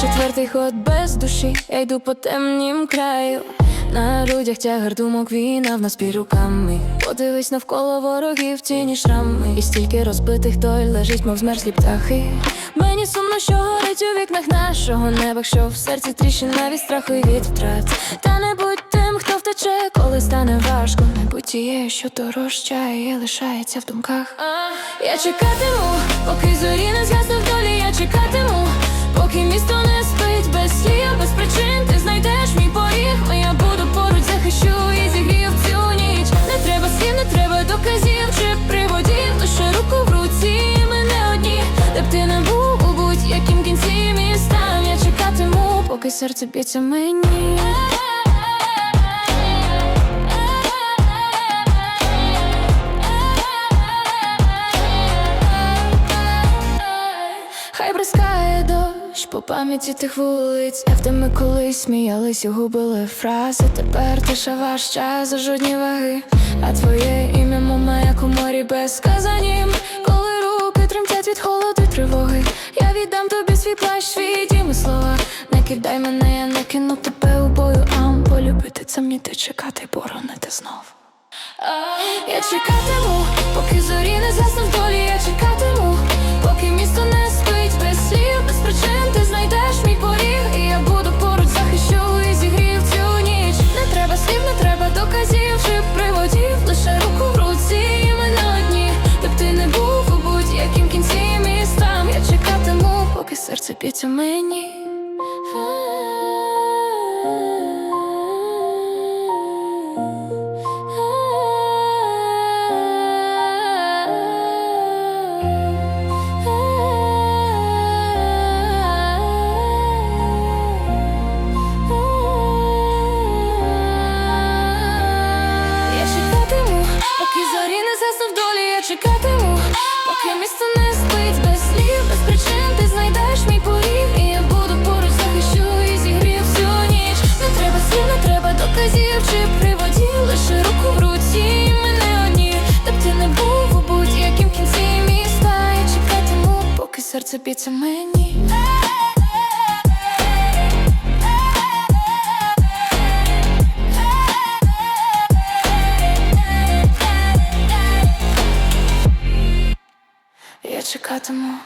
Четвертий ход без душі, я йду по темнім краю. На грудях тягар думок війна в нас під руками. Подивись навколо ворогів, тіні шрами. І стільки розбитих той лежить, мов змерзлі птахи. Мені сумно, що горить у вікнах нашого неба, що в серці тріщина від страху і від втрат. Та не будь тим, хто втече, коли стане важко. Не будь тією, що дорожчає і лишається в думках. Я чекатиму, поки зорі не згаснуть в долі, я чекатиму, поки місто не спить без слів, серце б'ється мені. Хай бризкає дощ по пам'яті тих вулиць, як ми колись сміялись і губили фрази. Тепер тиша ваш час за жодні ваги. А твоє ім'я, мама, як у морі без сказанім. Коли руки тремтять від холоду й тривоги. Я віддам тобі свій плащ, свій дім і слова. Кидай мене, я не кину тебе у бою, ам полюбити це мені ти чекати, боронити знов. Я чекатиму, поки зорі не згаснуть в долі, я чекатиму, поки місто не спить без слів, без причин ти знайдеш мій поріг, і я буду поруч захищу і зігрію в цю ніч. Не треба слів, не треба доказів чи приводів, лише руку в руці, і ми не одні. Де ти не був у будь-яким кінці містам, я чекатиму, поки серце б'ється мені. Поки зорі не заснув долі, я чекатиму, поки місто не поки мені. Я чекатиму.